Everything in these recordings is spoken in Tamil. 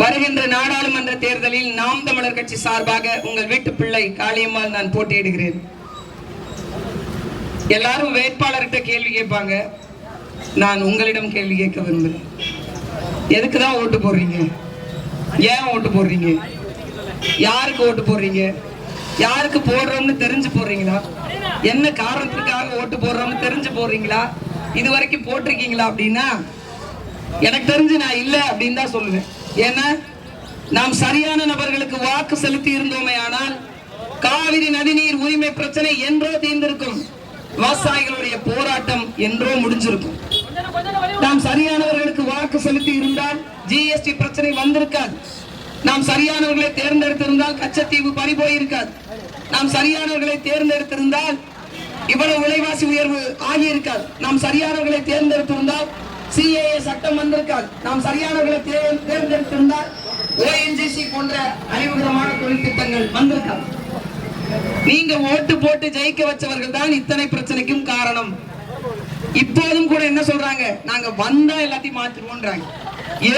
வருகின்ற நாடாளுமன்ற தேர்தலில் நாம் தமிழர் கட்சி சார்பாக உங்கள் வீட்டு பிள்ளை காளியம்மாள் நான் போட்டியிடுகிறேன். எல்லாரும் வேட்பாளர்கிட்ட கேள்வி கேட்பாங்க. நான் உங்களிடம் கேள்வி கேட்க விரும்புகிறேன். எதுக்கு தான் ஓட்டு போடுறீங்க? ஏன் ஓட்டு போடுறீங்க? யாருக்கு ஓட்டு போடுறீங்க? யாருக்கு போடுறோம்னு தெரிஞ்சு போடுறீங்களா? என்ன காரணத்துக்காக ஓட்டு போடுறோம்னு தெரிஞ்சு போடுறீங்களா? இது வரைக்கும் போட்டிருக்கீங்களா அப்படின்னா எனக்கு தெரிஞ்சு நான் இல்லை அப்படின்னு தான் சொல்லுவேன். ஏன்னா நாம் சரியான நபர்களுக்கு வாக்கு செலுத்தி இருந்தோமே ஆனால் காவிரி நதிநீர் உரிமை பிரச்சனை என்றோ தீர்ந்திருக்கும். விவசாயிகளுடைய போராட்டம் என்றோ முடிஞ்சிருக்கும். நாம் சரியானவர்களுக்கு வாக்கு செலுத்தி இருந்தால் ஜிஎஸ்டி பிரச்சனை வந்திருக்காது. நாம் சரியானவர்களை தேர்ந்தெடுத்திருந்தால் கச்சத்தீவு பறி போயிருக்காது. நாம் சரியானவர்களை தேர்ந்தெடுத்திருந்தால் இவ்வளவு விலைவாசி உயர்வு ஆகியிருக்காது. நாம் சரியானவர்களை தேர்ந்தெடுத்திருந்தால் சிஏஏ சட்டம் வந்திருக்காது நாம் சரியானவர்களை தேர்ந்தெடுத்திருந்தால் ஓஎன்ஜிசி போன்ற அழிவுகரமான தொழில் திட்டங்கள் வந்திருக்காது. நீங்க ஓட்டு போட்டு ஜெயிக்க வச்சவர்கள் தான் இத்தனை பிரச்சனைக்கும் காரணம். இப்போதும் கூட என்ன சொல்றாங்க? நாங்க வந்தா எல்லாத்தையும் மாத்திருவோம்ன்றாங்க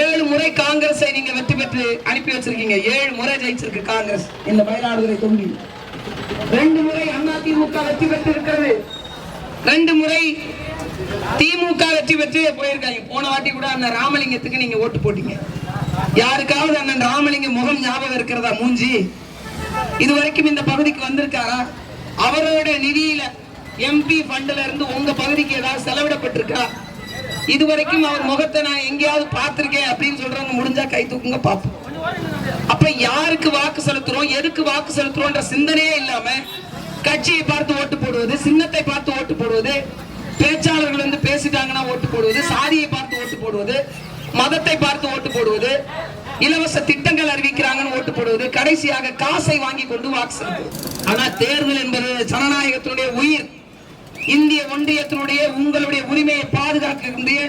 ஏழு முறை காங்கிரஸை நீங்க வெற்றி பெற்று அனுப்பி வச்சிருக்கீங்க. ஏழு முறை ஜெயிச்சிருக்கு காங்கிரஸ். இந்த மயிலாடுதுறை தொகுதி. ரெண்டு முறை அதிமுக வெற்றி பெற்று இருக்கிறது ரெண்டு முறை திமுக வெற்றி போயிருக்காங்க. போன வாட்டி கூட அந்த ராமலிங்கத்துக்கு நீங்க ஓட்டு போட்டீங்க. யாருக்காவது அண்ணன் ராமலிங்க முகம் ஞாபகம் இருக்கிறதா மூஞ்சி? இது வரைக்கும் இந்த பகுதிக்கு வந்திருக்காரா? அவரோட நிதியில எம்பி ஃபண்ட்ல இருந்து உங்க பகுதிக்கு ஏதாவது செலவிடப்பட்டிருக்கா? இது வரைக்கும் அவர் முகத்தை நான் எங்கேயாவது பார்த்திருக்கேன் அப்படின்னு சொல்றவங்க முடிஞ்சா கை தூக்குங்க பார்ப்போம். அப்ப யாருக்கு வாக்கு செலுத்துறோம் எதுக்கு வாக்கு செலுத்துறோம்ன்ற சிந்தனையே இல்லாம கட்சியை பார்த்து ஓட்டு போடுவது சின்னத்தை பார்த்து ஓட்டு போடுவது பேச்சாளர்கள் வந்து பேசிட்டாங்கன்னா ஓட்டு போடுவது சாதியை பார்த்து ஓட்டு போடுவது மதத்தை பார்த்து ஓட்டு போடுவது இலவச திட்டங்கள் அறிவிக்கிறாங்கன்னு ஓட்டு போடுவது கடைசியாக காசை வாங்கி கொண்டு வாக்கு செலுத்துவது. ஆனா தேர்தல் என்பது ஜனநாயகத்தினுடைய உயிர். இந்திய ஒன்றியத்தினுடைய உங்களுடைய உரிமையை பாதுகாக்கக்கூடிய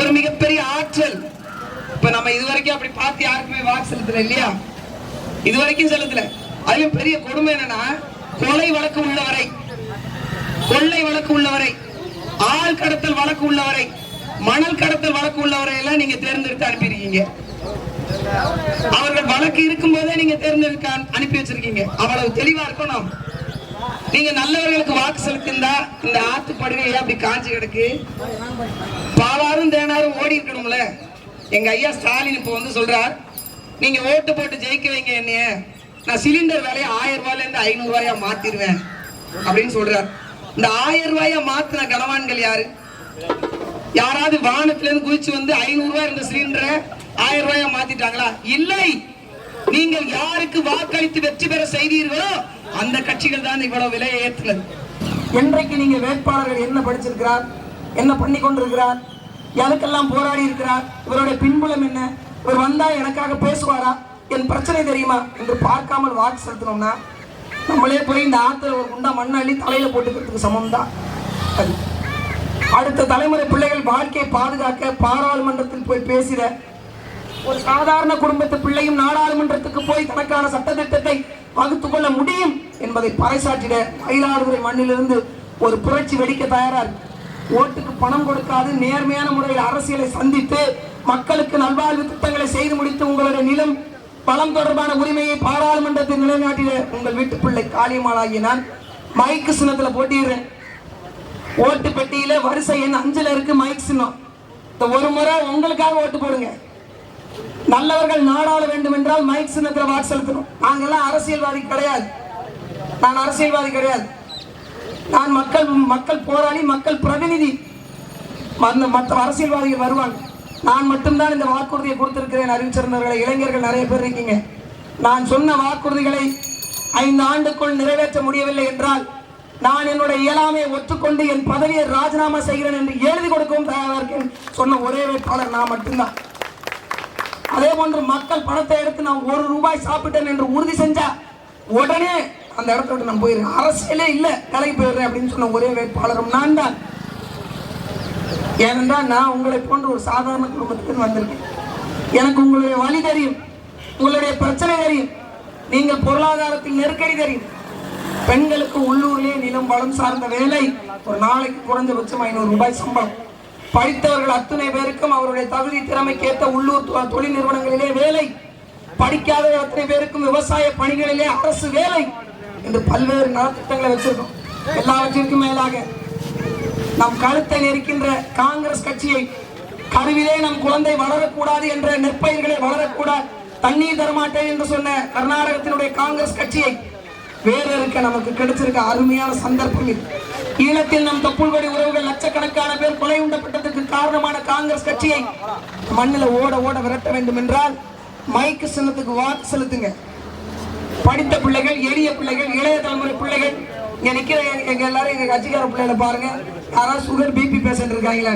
ஒரு மிகப்பெரிய ஆற்றல். இப்ப நம்ம இதுவரைக்கும் அப்படி பார்த்து யாருக்குமே வாக்கு செலுத்தல இல்லையா? இதுவரைக்கும் செலுத்தல. அதுலயும் பெரிய கொடுமை என்னன்னா கொலை வழக்கு உள்ளவரை கொள்ளை வழக்கு உள்ளவரை ஆள் கடத்தல் வழக்கு உள்ளவரை மணல் கடத்தல் வழக்கு உள்ளவரை எல்லாம் நீங்க தேர்ந்தெடுத்து அனுப்பியிருக்கீங்க. அவர்கள் வழக்கு இருக்கும் போதே நீங்க தேர்ந்தெடுக்க அனுப்பி வச்சிருக்கீங்க. அவ்வளவு தெளிவா இருக்கணும். நீங்க நல்லவர்களுக்கு வாக்கு செலுத்திருந்தா இந்த ஆத்து படுகை அப்படி காஞ்சி கிடக்கு. பாலாரும் தேனாரும் ஓடி இருக்கணும்ல. எங்க ஐயா ஸ்டாலின் இப்போ வந்து சொல்றார் நீங்க ஓட்டு போட்டு ஜெயிக்க வைங்க என்னைய. நான் சிலிண்டர் விலையை ஆயிரம் ரூபாயில இருந்து ஐநூறு ரூபாயா மாத்திருவேன். அப்படின்னு சொல்றார். இந்த ஆயிரம் ரூபாய மாத்தின கனவான்கள் யாரு? யாராவது வானத்துல இருந்து குதிச்சு வந்து ஐநூறு ரூபாய் இருந்த சிலிண்டரை ஆயிரம் ரூபாய மாத்திட்டாங்களா? இல்லை. நீங்கள் யாருக்கு வாக்களித்து வெற்றி பெற செய்தீர்களோ அந்த கட்சிகள் தான் இவ்வளவு விலையை ஏற்றுனது. இன்றைக்கு நீங்க வேட்பாளர்கள் என்ன படிச்சிருக்கிறார்? என்ன பண்ணி கொண்டிருக்கிறார்? எதுக்கெல்லாம் போராடி இருக்கிறார்? இவருடைய பின்புலம் என்ன? இவர் வந்தா எனக்காக பேசுவாரா? என் பிரச்சனை தெரியுமா? என்று பார்க்காமல் வாக்கு செலுத்தணும்னா நம்மளே போய் இந்த ஆற்றுல ஒரு குண்டா மண்ணை அள்ளி தலையில போட்டுக்கிறதுக்கு சமம் தான் அது. அடுத்த தலைமுறை பிள்ளைகள் வாழ்க்கையை பாதுகாக்க பாராளுமன்றத்தில் போய் பேசிட ஒரு சாதாரண குடும்பத்து பிள்ளையும் நாடாளுமன்றத்துக்கு போய் தனக்கான சட்டத்திட்டத்தை வகுத்து கொள்ள முடியும் என்பதை பறைசாற்றிட மயிலாடுதுறை மண்ணிலிருந்து ஒரு புரட்சி வெடிக்க தயாரா இருக்கு. ஓட்டுக்கு பணம் கொடுக்காது நேர்மையான முறையில் அரசியலை சந்தித்து மக்களுக்கு நல்வாழ்வு திட்டங்களை செய்து முடித்து உங்களுடைய நிலம் பலம் தொடர்பான உரிமையை பாராளுமன்றத்தில் நிலைநாட்டிய உங்கள் வீட்டு பிள்ளை காளியம்மாளாகிய நான் மைக்கு சின்னத்துல போட்டிடுறேன் ஓட்டு பெட்டியில வரிசை எண் அஞ்சுல இருக்கு மைக் சின்னம். இந்த ஒரு முறை உங்களுக்காக ஓட்டு போடுங்க. நல்லவர்கள் நாடாள வேண்டும் என்றால் மைக் சின்னத்துல வாக்கு செலுத்தணும். நாங்கெல்லாம் அரசியல்வாதி கிடையாது. நான் அரசியல்வாதி கிடையாது. நான் மக்கள் மக்கள் போராளி மக்கள் பிரதிநிதி. மற்ற அரசியல்வாதிகள் வருவாங்க. நான் மட்டும்தான் இந்த வாக்குறுதியை கொடுத்திருக்கிறேன் அறிவிச்சிருந்தவர்களை இளைஞர்கள் நிறைய பேர் இருக்கீங்க. நான் சொன்ன வாக்குறுதிகளை ஐந்து ஆண்டுக்குள் நிறைவேற்ற முடியவில்லை என்றால் நான் என்னுடைய இயலாமையை ஒற்றுக்கொண்டு என் பதவியை ராஜினாமா செய்கிறேன் என்று எழுதி கொடுக்கவும் தயாராக இருக்கேன் சொன்ன ஒரே வேட்பாளர் நான் மட்டும்தான். அதே போன்று மக்கள் பணத்தை எடுத்து நான் ஒரு ரூபாய் சாப்பிட்டேன் என்று உறுதி செஞ்சா உடனே அந்த இடத்த விட்டு நான் போயிடுறேன். அரசியலே இல்லை கலைக்கு போயிடுறேன் அப்படின்னு சொன்ன ஒரே வேட்பாளரும் நான் தான். ஏனென்றால் நான் உங்களை போன்ற ஒரு சாதாரண குடும்பத்துக்கு வந்திருக்கேன். எனக்கு உங்களுடைய வழி தெரியும் உங்களுடைய பிரச்சனை தெரியும் நீங்கள் பொருளாதாரத்தில் நெருக்கடி தெரியும். பெண்களுக்கு உள்ளூர்லேயே நிலம் வளம் சார்ந்த வேலை ஒரு நாளைக்கு குறைஞ்சபட்சம் ஐநூறு ரூபாய் சம்பளம். படித்தவர்கள் அத்தனை பேருக்கும் அவருடைய தகுதி திறமைக்கேற்ற உள்ளூர் தொழில் நிறுவனங்களிலே வேலை. படிக்காத அத்தனை பேருக்கும் விவசாய பணிகளிலே அரசு வேலை. என்று பல்வேறு நலத்திட்டங்களை வச்சிருக்கோம். எல்லாவற்றிற்கும் மேலாக நம் கழுத்தை நெரிக்கின்ற காங்கிரஸ் கட்சியை கருவிலே நம் குழந்தை வளரக்கூடாது என்ற நெற்பயிர்களை வளரக்கூடாது. தண்ணீர் தரமாட்டேன் என்று சொன்ன கர்நாடகத்தினுடைய காங்கிரஸ் கட்சியை வேற இருக்க நமக்கு கிடைச்சிருக்க அருமையான சந்தர்ப்பம் இது. ஈழத்தில் நம் தொப்புள்படி உறவுகள் லட்சக்கணக்கான பேர் கொலை உண்டப்பட்டதற்கு காரணமான காங்கிரஸ் கட்சியை மண்ணில் ஓட ஓட விரட்ட வேண்டும் என்றால் மைக்கு சின்னத்துக்கு வாக்கு செலுத்துங்க. படித்த பிள்ளைகள் எளிய பிள்ளைகள் இளைய தலைமுறை பிள்ளைகள் இங்க நிக்கிற எங்க- எல்லாரும் எங்க கட்சிக்கார பிள்ளைகளை பாருங்க. யாராவது சுகர் பிபி பேஷண்ட் இருக்காங்களா.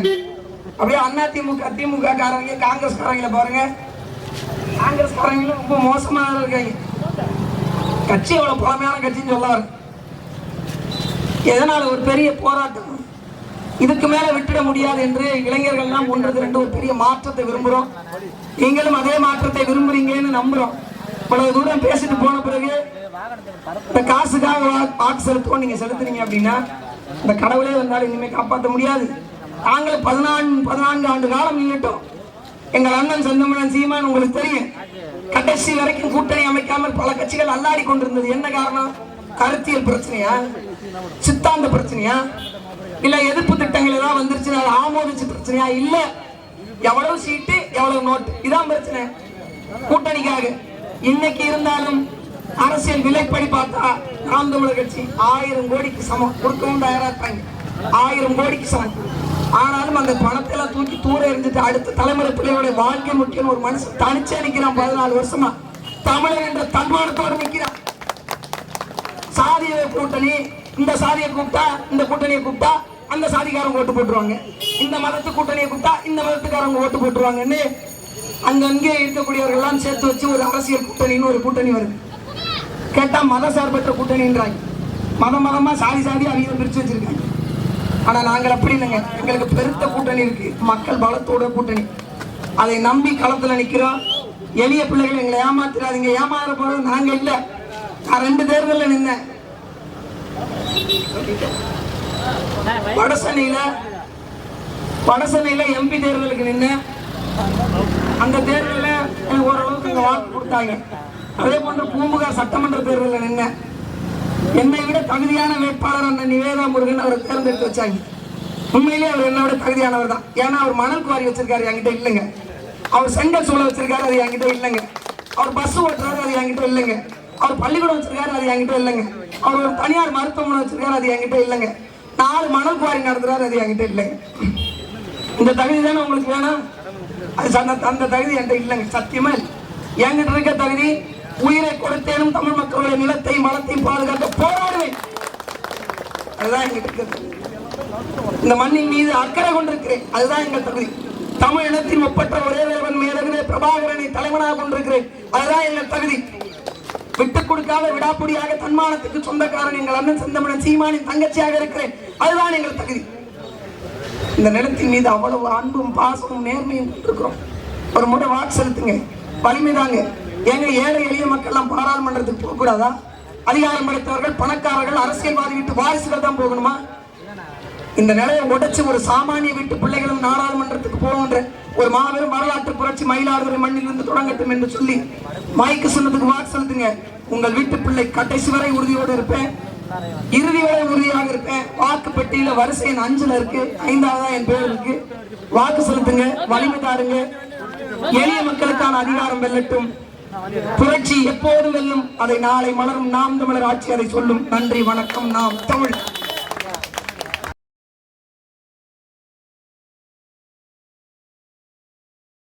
அப்படியே அண்ணா திமுக திமுக காரங்க காங்கிரஸ் காரங்களை பாருங்க. காங்கிரஸ் காரங்களும் ரொம்ப மோசமாக இருக்காங்க. கட்சி எவ்வளவு பழமையான கட்சின்னு சொல்லாரு எதனால ஒரு பெரிய போராட்டம்? இதுக்கு மேல விட்டுட முடியாது என்று இளைஞர்கள்லாம் ஒன்று திரண்டு ஒரு பெரிய மாற்றத்தை விரும்புறோம். நீங்களும் அதே மாற்றத்தை விரும்புறீங்கன்னு நம்புறோம். இவ்வளவு தூரம் பேசிட்டு போன பிறகு இந்த காசுக்காக வா- வாக்கு செலுத்துவோம். நீங்க செலுத்துனீங்க அப்படின்னா இந்த கடவுளே வந்தாலும் இனிமே காப்பாற்ற முடியாது. நாங்களும் பதினான்கு பதினான்கு ஆண்டு காலம் நின்றுட்டோம் எங்கள் அண்ணன் செந்தமிழன் சீமான் உங்களுக்கு தெரியும். கடைசி வரைக்கும் கூட்டணி அமைக்காமல் பல கட்சிகள் அல்லாடி கொண்டிருந்தது. என்ன காரணம்? கருத்தியல் பிரச்சனையா? சித்தாந்த பிரச்சனையா? இல்ல எதிர்ப்பு திட்டங்கள் ஏதாவது வந்துருச்சு அதை ஆமோதிச்சு பிரச்சனையா? இல்ல. எவ்வளவு சீட்டு எவ்வளவு நோட்டு? இதான் பிரச்சனை. கூட்டணிக்காக. இன்னைக்கு இருந்தாலும் அரசியல் விலைப்படி பார்த்தா நாம் தமிழர் கட்சி ஆயிரம் கோடிக்கு சமம். கொடுக்கவும் தயாரா இருப்பாங்க ஆயிரம் கோடிக்கு சமம். ஆனாலும் அந்த பணத்தை எல்லாம் தூக்கி தூர இருந்துட்டு அடுத்த தலைமுறை பிள்ளைகளுடைய வாழ்க்கை முக்கியம் ஒரு மனுஷன் தனிச்சே நிக்கிறான் பதினாலு வருஷமா. தமிழர் என்ற தன்மானத்தோடு நிக்கிறான் சாதிய கூட்டணி இந்த சாதியை கூப்பிட்டா இந்த கூட்டணியை கூப்பிட்டா அந்த சாதிக்காரங்க ஓட்டு போட்டுருவாங்க. இந்த மதத்து கூட்டணியை கூப்பிட்டா இந்த மதத்துக்காரங்க ஓட்டு போட்டுருவாங்கன்னு அங்கங்கே இருக்கக்கூடியவர்கள் எல்லாம் சேர்த்து வச்சு ஒரு அரசியல் கூட்டணின்னு ஒரு கூட்டணி வருது. கேட்டா மத சார்பற்ற கூட்டணின்றாங்க மதம் மதமா சாதி சாதி அவங்க பிரிச்சு வச்சிருக்காங்க. ஆனா நாங்கள் அப்படி இல்லைங்க. எங்களுக்கு பெருத்த கூட்டணி இருக்கு. மக்கள் பலத்தோட கூட்டணி. அதை நம்பி களத்துல நிக்கிறோம். எளிய பிள்ளைகள் எங்களை ஏமாத்திராதீங்க. ஏமாற போறது நாங்க இல்ல. நான் ரெண்டு தேர்தலில் நின்னேன். வடசனையில வடசனையில எம்பி தேர்தலுக்கு நின்னேன். அந்த தேர்தலில் ஓரளவுக்கு வாக்கு கொடுத்தாங்க. அதே போன்று பூம்புகார் சட்டமன்ற தேர்தலில் நின்ன என்னை விட தகுதியான வேட்பாளர் அந்த நிவேதா முருகன் அவரை தேர்ந்தெடுத்து வச்சாங்க. உண்மையிலேயே அவர் என்னோட விட தகுதியானவர் தான். ஏன்னா அவர் மணல் குவாரி வச்சிருக்காரு என்கிட்ட இல்லைங்க. அவர் செங்கல் சூளை வச்சிருக்காரு அது என்கிட்ட இல்லைங்க. அவர் பஸ் ஓட்டுறாரு அது என்கிட்ட இல்லைங்க. அவர் பள்ளிக்கூடம் வச்சிருக்காரு அது என்கிட்ட இல்லைங்க. அவர் ஒரு தனியார் மருத்துவமனை வச்சிருக்காரு அது என்கிட்ட இல்லைங்க. நாலு மணல் குவாரி நடத்துறாரு அது என்கிட்ட இல்லைங்க. இந்த தகுதி தானே உங்களுக்கு வேணும்? அது அந்த அந்த தகுதி என்கிட்ட இல்லைங்க. சத்தியமா இல்லை. என்கிட்ட இருக்க தகுதி உயிரை கொடுத்தேனும் தமிழ் மக்களுடைய நிலத்தையும் மரத்தையும் பாதுகாக்க போராடுவேன். அதுதான் எங்களுக்கு இந்த மண்ணின் மீது அக்கறை கொண்டிருக்கிறேன். அதுதான் எங்கள் தகுதி தமிழ் இனத்தின் ஒப்பற்ற ஒரே தலைவன் மேலவே பிரபாகரனை தலைவனாக கொண்டிருக்கிறேன். அதுதான் எங்கள் தகுதி. விட்டுக் கொடுக்காத விடாப்புடியாக தன்மானத்துக்கு சொந்தக்காரன் எங்கள் அண்ணன் செந்தமிழன் சீமானின் தங்கச்சியாக இருக்கிறேன். அதுதான் எங்கள் தகுதி. இந்த நிலத்தின் மீது அவ்வளவு அன்பும் பாசமும் நேர்மையும் கொண்டிருக்கிறோம். ஒரு முறை வாக்கு செலுத்துங்க. வலிமைதாங்க ஏங்க ஏழை எளிய மக்கள்லாம் பாராளுமன்றத்துக்கு போகக்கூடாதா? அதிகாரம் படைத்தவர்கள் பணக்காரர்கள் அரசியல்வாதி வீட்டு வாரிசுகள் தான் போகணுமா? இந்த நிலையை உடைச்சு ஒரு சாமானிய வீட்டு பிள்ளைகளும் நாடாளுமன்றத்துக்கு போகின்ற ஒரு மாபெரும் வரலாற்று புரட்சி மயிலாடுதுறை மண்ணிலிருந்து தொடங்கட்டும் என்று சொல்லி மைக்கு சொன்னதுக்கு வாக்கு செலுத்துங்க. உங்கள் வீட்டு பிள்ளை கடைசி வரை உறுதியோடு இருப்பேன். இறுதி வரை உறுதியாக இருப்பேன். வாக்கு பெட்டியில வரிசை எண் அஞ்சுல இருக்கு. ஐந்தாவதா என் பேர் இருக்கு. வாக்கு செலுத்துங்க வலிமை தாருங்க. எளிய மக்களுக்கான அதிகாரம் வெல்லட்டும். புரட்சி எப்போது வெல்லும்? அதை நாளை மலரும். நாம் தமிழர் ஆட்சி அதை சொல்லும். நன்றி வணக்கம். நாம் தமிழ்.